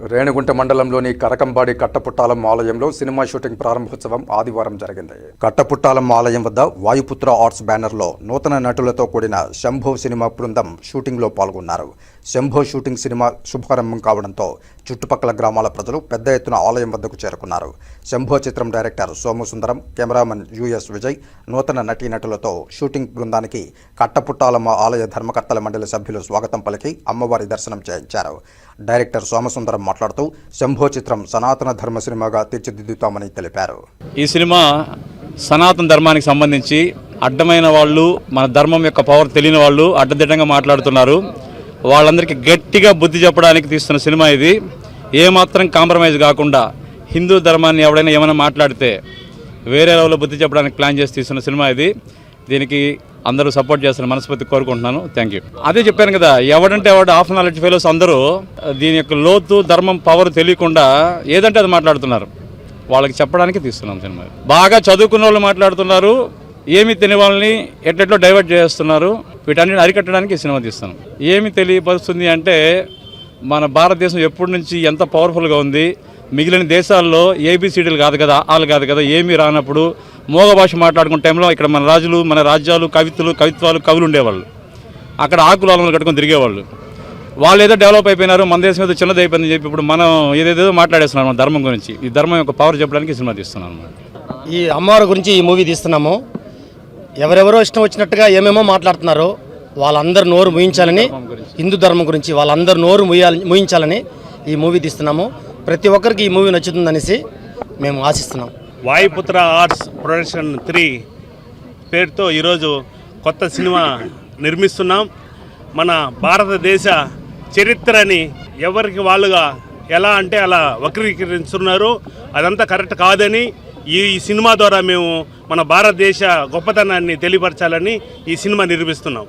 రేణుగుంట మండలంలోని కరకంబాడి కట్టపుట్టాలం ఆలయంలో cinema shooting ప్రారంభోత్సవం ఆదివారం జరిగింది. కట్టపుట్టాలం ఆలయం వద్ద వాయుపుత్ర ఆర్ట్స్ బ్యానర్లో నూతన నటులతో కూడిన శంభో సినిమా బృందం షూటింగ్లో పాల్గొన్నారు. శంభో షూటింగ్ సినిమా శుభారంభం కావడంతో చుట్టుపక్కల గ్రామాల ప్రజలు పెద్ద ఎత్తున ఆలయం వద్దకు చేరుకున్నారు. శంభో చిత్రం director Somasundaram cameraman cameraman U S నూతన నటీనటులతో షూటింగ్ బృందానికి కట్టపుట్టాలమ్మ ఆలయ ధర్మకర్తల మండలి సభ్యులు స్వాగతం పలికి అమ్మవారి దర్శనం చేయించారు. డైరెక్టర్ సోమసుందరం మాట్లాడుతూ శంభో చిత్రం సనాతన ధర్మ సినిమాగా తీర్చిదిద్దుతామని తెలిపారు. ఈ సినిమా సనాతన ధర్మానికి సంబంధించి అడ్డమైన వాళ్ళు మన ధర్మం యొక్క పవర్ తెలియని వాళ్ళు అడ్డదిడ్డంగా మాట్లాడుతున్నారు. వాళ్ళందరికీ గట్టిగా బుద్ధి చెప్పడానికి తీస్తున్న సినిమా ఇది. ఏమాత్రం కాంప్రమైజ్ కాకుండా హిందూ ధర్మాన్ని ఎవడైనా ఏమైనా మాట్లాడితే వేరే లెవెల్లో బుద్ధి చెప్పడానికి ప్లాన్ చేసి తీస్తున్న సినిమా ఇది. దీనికి అందరూ సపోర్ట్ చేస్తున్న మనస్ఫూర్తి కోరుకుంటున్నాను. థ్యాంక్ యూ అదే చెప్పాను కదా ఎవడంటే ఎవడు హాఫ్ నాలెడ్జ్ ఫెలోస్ అందరూ దీని యొక్క లోతు ధర్మం పవర్ తెలియకుండా ఏదంటే అది మాట్లాడుతున్నారు. వాళ్ళకి చెప్పడానికి తీస్తున్నాం సినిమా. బాగా చదువుకున్న వాళ్ళు మాట్లాడుతున్నారు ఏమి తెలియని వాళ్ళని ఎట్లెట్లో డైవర్ట్ చేస్తున్నారు వీటన్నిటిని అరికట్టడానికి ఈ సినిమా తీస్తున్నాం. ఏమి తెలియపరుస్తుంది అంటే మన భారతదేశం ఎప్పటి నుంచి ఎంత పవర్ఫుల్గా ఉంది మిగిలిన దేశాల్లో ఏబిసిడీలు కాదు కదా వాళ్ళు కాదు కదా ఏమీ రానప్పుడు మోగ భాష మాట్లాడుకున్న టైంలో ఇక్కడ మన రాజులు మన రాజ్యాలు కవితలు కవిత్వాలు కవులు ఉండేవాళ్ళు. అక్కడ ఆకులు అలమలు కట్టుకొని తిరిగేవాళ్ళు. వాళ్ళు ఏదో డెవలప్ అయిపోయినారు మన దేశం ఏదో చిన్నది అయిపోయిందని చెప్పి ఇప్పుడు మనం ఏదేదో మాట్లాడేస్తున్నాం మన ధర్మం గురించి. ఈ ధర్మం యొక్క పవర్ చెప్పడానికి సినిమా అన్నమాట. ఈ అమ్మవారి గురించి ఈ మూవీ తీస్తున్నాము. ఎవరెవరో ఇష్టం వచ్చినట్టుగా ఏమేమో మాట్లాడుతున్నారు వాళ్ళందరూ నోరు ముయించాలని హిందూ ధర్మం గురించి వాళ్ళందరూ నోరు ముయ్యాలి ముయించాలని ఈ మూవీ తీస్తున్నాము. ప్రతి ఒక్కరికి ఈ మూవీ నచ్చుతుందనేసి మేము ఆశిస్తున్నాం. వాయుపుత్ర ఆర్ట్స్ ప్రొడక్షన్ త్రీ పేరుతో ఈరోజు కొత్త సినిమా నిర్మిస్తున్నాం. మన భారతదేశ చరిత్రని ఎవరికి వాళ్ళుగా ఎలా అంటే అలా వక్రీకరిస్తున్నారు అదంతా కరెక్ట్ కాదని ఈ ఈ సినిమా ద్వారా మేము మన భారతదేశ గొప్పతనాన్ని తెలియపరచాలని ఈ సినిమా నిర్మిస్తున్నాం.